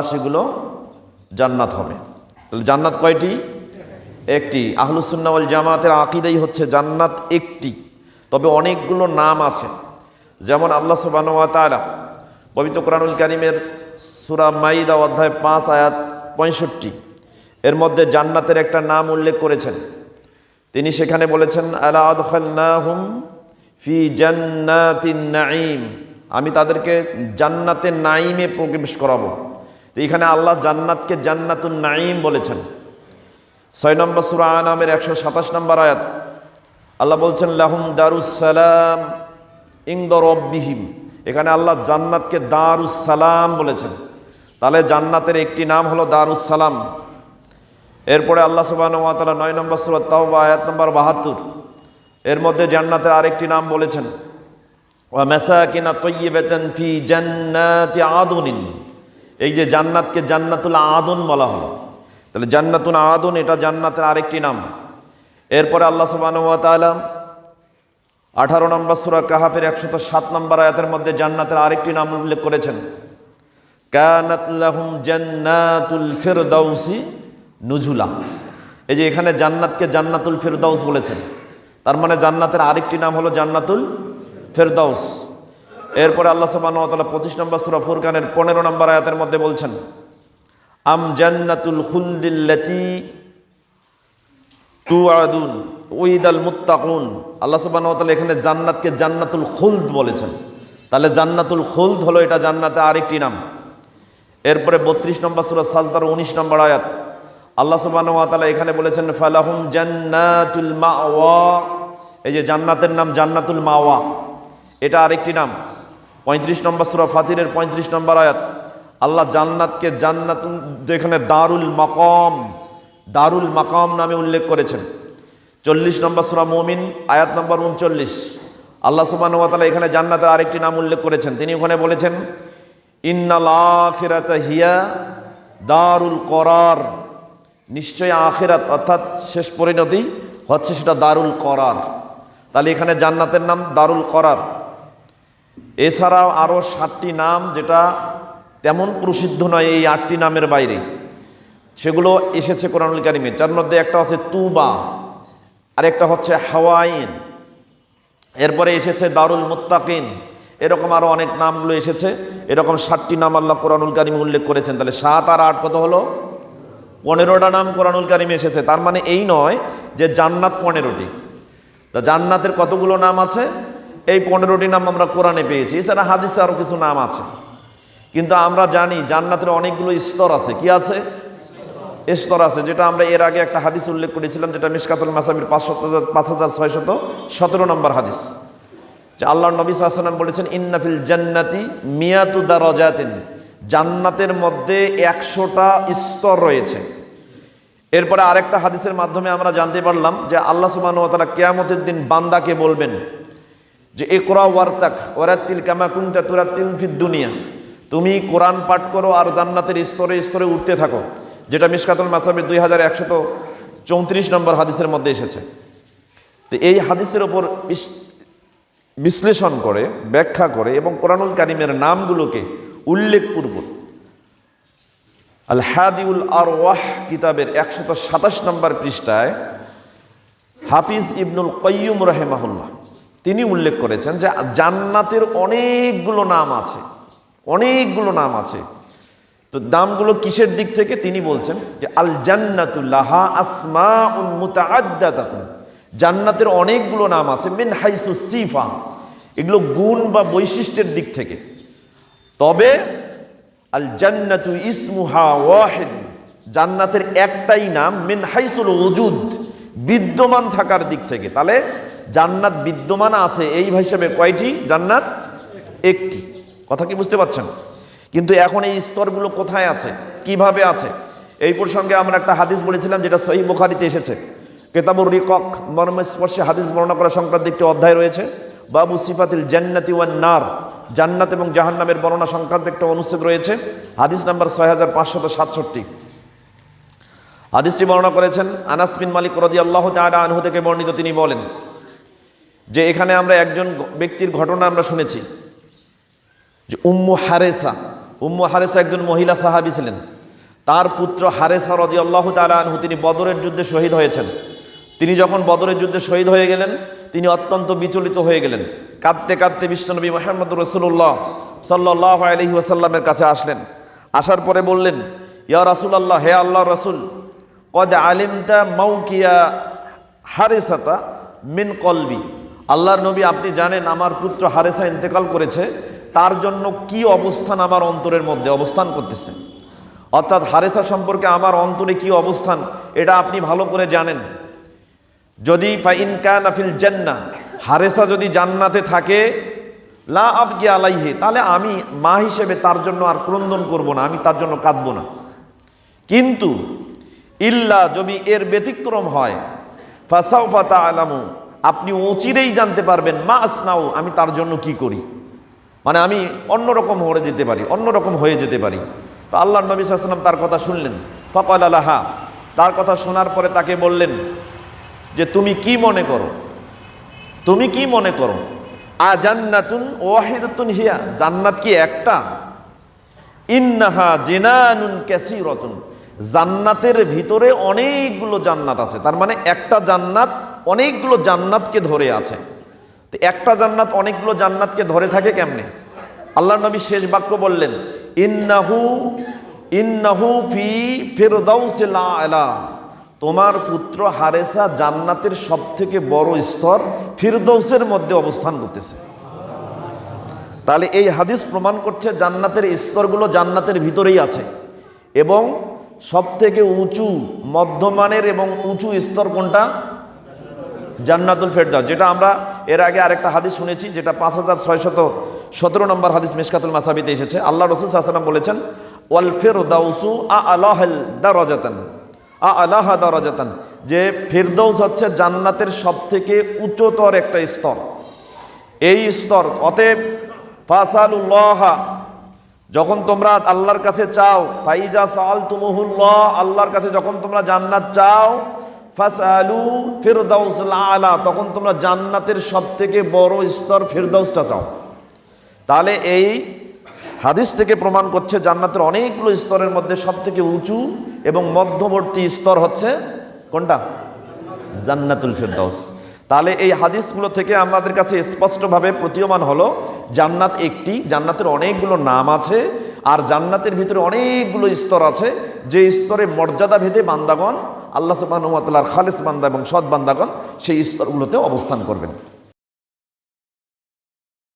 সেগুলো জান্নাত হবে। তাহলে জান্নাত কয়টি? একটি। আহলুসুন্নাওয়াল জামাতের আকিদাই হচ্ছে জান্নাত একটি। তবে অনেকগুলো নাম আছে। যেমন আল্লাহ সুবাহ পবিত্র কোরআনুল কারিমের সুরা মাইদা অধ্যায় পাঁচ, আয়াত পঁয়ষট্টি। এর মধ্যে জান্নাতের একটা নাম উল্লেখ করেছেন। তিনি সেখানে বলেছেন, আলা ফি জান্নাতিন নাঈম। আমি তাদেরকে জান্নাতের নাইমে প্রবেশ করাবো। তো এখানে আল্লাহ জান্নাতকে জান্নাতুন নাইম বলেছেন। ছয় নম্বর সুরা নামের একশো সাতাশ নম্বর আয়াত। আল্লাহ বলছেন, লাহুম দারুসালাম ইংদ রব্বিহিম। এখানে আল্লাহ জান্নাতকে দারুসালাম বলেছেন। তাহলে জান্নাতের একটি নাম হলো দারুসালাম এরপরে আল্লাহ সুবাহ তালা নয় নম্বর সুরত তাও আয়াত নম্বর বাহাত্তর। এর মধ্যে জান্নাতের আরেকটি নাম বলেছেন, ওয়া মেসাকিনা তৈবেতন ফি জান্নাতি আদুনিন। এই যে জান্নাতকে জান্নাতুল আদন বলা হলো। তাহলে জান্নাতুল আদন, এটা জান্নাতের আরেকটি নাম। এরপরে আল্লাহ সুবাহ তাআলা আঠারো নম্বর সুরা কাহাফের একশত সাত নম্বর আয়াতের মধ্যে জান্নাতের আরেকটি নাম উল্লেখ করেছেন। কানাত লাহুম জান্নাতুল ফিরদাউসি নুজুলা। এই যে এখানে জান্নাতকে জান্নাতুল ফেরদাউস বলেছেন। তার মানে জান্নাতের আরেকটি নাম হলো জান্নাতুল ফেরদাউস। এরপরে আল্লাহ তাআলা 25 নম্বর সূরা ফুরকানের 15 নম্বর আয়াতের মধ্যে বলছেন, আম জান্নাতুল খুলদিল্লাতি তুআদুন উইদাল মুত্তাকুন। আল্লাহ সুবহানাহু ওয়া তাআলা এখানে জান্নাতকে জান্নাতুল খুলদ বলেছেন। তাহলে জান্নাতুল খুলদ হলো এটা জান্নাতে আরেকটি নাম। এরপরে 32 নম্বর সূরা সাজদার 19 নম্বর আয়াত, আল্লাহ তাআলা এখানে বলেছেন, ফালাহুম জান্নাতুল মাওয়া। এই যে জান্নাতের নাম জান্নাতুল মাওয়া, এটা আরেকটি নাম। পঁয়ত্রিশ নম্বর সুরা ফাতিরের পঁয়ত্রিশ নম্বর আয়াত। আল্লাহ জান্নাতকে জান্নাতুল যেখানে দারুল মাকাম দারুল মাকাম নামে উল্লেখ করেছেন। চল্লিশ নম্বর সুরা মমিন, আয়াত নম্বর উনচল্লিশ। আল্লাহ ওয়া এখানে জান্নাতের আরেকটি নাম উল্লেখ করেছেন। তিনি ওখানে বলেছেন, ইন্নাল আখিরাতা হিয়া দারুল করার। নিশ্চয় আখেরাত অর্থাৎ শেষ পরিণতি হচ্ছে সেটা দারুল করার। তাহলে এখানে জান্নাতের নাম দারুল করার। এছাড়াও আরও সাতটি নাম যেটা তেমন প্রসিদ্ধ নয় এই আটটি নামের বাইরে। সেগুলো এসেছে কোরআনুল কারিমে। যার মধ্যে একটা হচ্ছে তুবা আর একটা হচ্ছে হাওয়াইন, এরপরে এসেছে দারুল মুত্তাকিন, এরকম আরও অনেক নামগুলো এসেছে। এরকম সাতটি নাম আল্লাহ কোরআনুল কারিমে উল্লেখ করেছেন। তাহলে সাত আর আট কত হলো? পনেরোটা নাম কোরআনুল কারিমে এসেছে। তার মানে এই নয় যে জান্নাত পনেরোটি। তা জান্নাতের কতগুলো নাম আছে? এই পনেরোটি নাম আমরা কোরআনে পেয়েছি, এছাড়া হাদিসে আরও কিছু নাম আছে। কিন্তু আমরা জানি জান্নাতের অনেকগুলো স্তর আছে। কি আছে? স্তর আছে, যেটা আমরা এর আগে একটা হাদিস উল্লেখ করেছিলাম, যেটা মিসকাতুল মাসামির পাঁচশত পাঁচ হাজার ছয়শত সতেরো নম্বর হাদিস। যে আল্লাহ নবী সাল্লাম বলেছেন ইন্নাফিল জান্নাতি মিয়াতু দারাজাতিন। জান্নাতের মধ্যে একশোটা স্তর রয়েছে। এরপরে আরেকটা হাদিসের মাধ্যমে আমরা জানতে পারলাম যে আল্লাহ সুবাহ তালা কেয়ামতের দিন বান্দাকে বলবেন যে এ কোরআ ওয়ার্তাক ওরাত্তিল কামা কুমতা তুরাত্তিল ফিদ দুনিয়া। তুমি কোরআন পাঠ করো আর জান্নাতের স্তরে স্তরে উঠতে থাকো, যেটা মিসকাতুল মাসাবের দুই হাজার একশত চৌত্রিশ নম্বর হাদিসের মধ্যে এসেছে। তো এই হাদিসের ওপর বিশ্লেষণ করে, ব্যাখ্যা করে এবং কোরআনুল কারিমের নামগুলোকে উল্লেখপূর্বক আল হাদিউল আর ওয়াহ কিতাবের একশত সাতাশ নম্বর পৃষ্ঠায় হাফিজ ইবনুল কয়ুম রহেমাহুল্লাহ তিনি উল্লেখ করেছেন যে জান্নাতের অনেকগুলো নাম আছে, অনেকগুলো নাম আছে। তো দামগুলো কিসের দিক থেকে? তিনি বলছেন যে আল জান্নাতুল্লাহা আসমা মুতাআদ্দাতাতুন জান্নাতের অনেকগুলো নাম আছে, মিন হাইসু সিফা। এগুলো গুণ বা বৈশিষ্ট্যের দিক থেকে। তবে আল জান্নাতু ইসমুহা ওয়াহিদ। জান্নাতের একটাই নাম, মিন হাইসুল ওজুদ বিদ্যমান থাকার দিক থেকে। তাহলে জান্নাত বিদ্যমান আছে, এই হিসাবে কয়টি? জান্নাত একটি। কথা কি বুঝতে পারছেন? কিন্তু এখন এই স্তরগুলো কোথায় আছে? কীভাবে আছে? এই প্রসঙ্গে আমরা একটা হাদিস বলেছিলাম যেটা সহি বুখারিতে এসেছে। কেতাবুর রিকক মর্মস্পর্শে হাদিস বর্ণনা করা সংক্রান্ত একটি অধ্যায় রয়েছে। বাবু সিফাতিল জান্নাতি ওয়ান নার। জান্নাত এবং জাহান্নামের বর্ণনা সংক্রান্ত একটা অনুচ্ছেদ রয়েছে। হাদিস নাম্বার ছয় হাজার পাঁচশত সাতষট্টি। হাদিসটি বর্ণনা করেছেন আনাস বিন মালিক রদি আল্লাহ তাআলা আনহু থেকে বর্ণিত তিনি বলেন যে এখানে আমরা একজন ব্যক্তির ঘটনা আমরা শুনেছি। যে উম্মু হারেসা উম্মু হারেসা একজন মহিলা সাহাবি ছিলেন। তার পুত্র হারেসা রজি আল্লাহ তালু তিনি বদরের যুদ্ধে শহীদ হয়েছেন। তিনি যখন বদরের যুদ্ধে শহীদ হয়ে গেলেন, তিনি অত্যন্ত বিচলিত হয়ে গেলেন। কাঁদতে কাঁদতে বিশ্বনবী মোহাম্মদ রসুল্লাহ সাল্লাহ আলহি ওয়াসাল্লামের কাছে আসলেন। আসার পরে বললেন, ইয়া রাসুল আল্লাহ হে আল্লাহ রসুল, কদ আলিমতা মাউকিয়া হারেসাতা মিন কলবি। আল্লাহর নবী, আপনি জানেন আমার পুত্র হারেসা ইন্তেকাল করেছে, তার জন্য কি অবস্থান আমার অন্তরের মধ্যে অবস্থান করতেছে? অর্থাৎ হারেসা সম্পর্কে আমার অন্তরে কি অবস্থান, এটা আপনি ভালো করে জানেন। যদি ফাইনকান আফিল জান্না হারেসা যদি জান্নাতে থাকে, লা আবকি আলাইহে, তাহলে আমি মা হিসেবে তার জন্য আর ক্রন্দন করব না, আমি তার জন্য কাঁদব না। কিন্তু ইল্লা যদি এর ব্যতিক্রম হয় ফাসাউ ফাতা আলামু আপনি অচিরেই জানতে পারবেন, মা আসনাও আমি তার জন্য কি করি? মানে আমি অন্যরকম হয়ে যেতে পারি, অন্যরকম হয়ে যেতে পারি। তো আল্লাহ নবী সাল্লাম তার কথা শুনলেন। ফকল আলাহা তার কথা শোনার পরে তাকে বললেন যে, তুমি কি মনে করো? তুমি কি মনে করো? আ জান্নাতুন ওয়াহিদাতুন হিয়া, জান্নাত কি একটা? ইন্নাহা জেনানুন ক্যাসিরতুন জান্নাতের ভিতরে অনেকগুলো জান্নাত আছে। তার মানে একটা জান্নাত অনেকগুলো জান্নাতকে ধরে আছে। তো একটা জান্নাত অনেকগুলো জান্নাতকে ধরে থাকে কেমনে? আল্লাহ নবী শেষ বাক্য বললেন, ইন্নাহু ইন্নাহু ফি ফিরদাউসিল তোমার পুত্র হারেসা জান্নাতের সব থেকে বড় স্তর ফিরদৌসের মধ্যে অবস্থান করতেছে। তাহলে এই হাদিস প্রমাণ করছে জান্নাতের স্তরগুলো জান্নাতের ভিতরেই আছে এবং সব থেকে উঁচু, মধ্যমানের এবং উঁচু স্তর কোনটা? জান্নাতুল ফেরদাউস, যেটা আমরা এর আগে আরেকটা হাদিস শুনেছি, যেটা পাঁচ হাজার ছয়শত সতেরো নম্বর হাদিস মিসকাতুল মাসাবিতে এসেছে। আল্লাহ রসুল সাহসালাম বলেছেন, ওয়াল ফেরদাউসু আ আলাহাল দারাজাতান। আ আলাহা দারাজাতান, যে ফেরদৌস হচ্ছে জান্নাতের সব থেকে উচ্চতর একটা স্তর। এই স্তর, অতএব ফাসালুল্লাহা, যখন তোমরা আল্লাহর কাছে চাও, ফাইজা সাল তুমুহুল্লাহ আল্লাহর কাছে যখন তোমরা জান্নাত চাও ফাসালু ফিরদাউস আলা, তখন তোমরা জান্নাতের সব থেকে বড় স্তর ফিরদাউসটা চাও। তাহলে এই হাদিস থেকে প্রমাণ করছে জান্নাতের অনেকগুলো স্তরের মধ্যে সব থেকে উঁচু এবং মধ্যবর্তী স্তর হচ্ছে কোনটা? জান্নাতুল ফিরদাউস। তাহলে এই হাদিসগুলো থেকে আমাদের কাছে স্পষ্টভাবে প্রতীয়মান হলো, জান্নাত একটি, জান্নাতের অনেকগুলো নাম আছে, আর জান্নাতের ভিতরে অনেকগুলো স্তর আছে, যে স্তরে মর্যাদা ভেদে বান্দাগণ আল্লাহ সুবাহ খালেস বান্দা এবং সৎ বান্দাগণ সেই স্তরগুলোতে অবস্থান করবেন।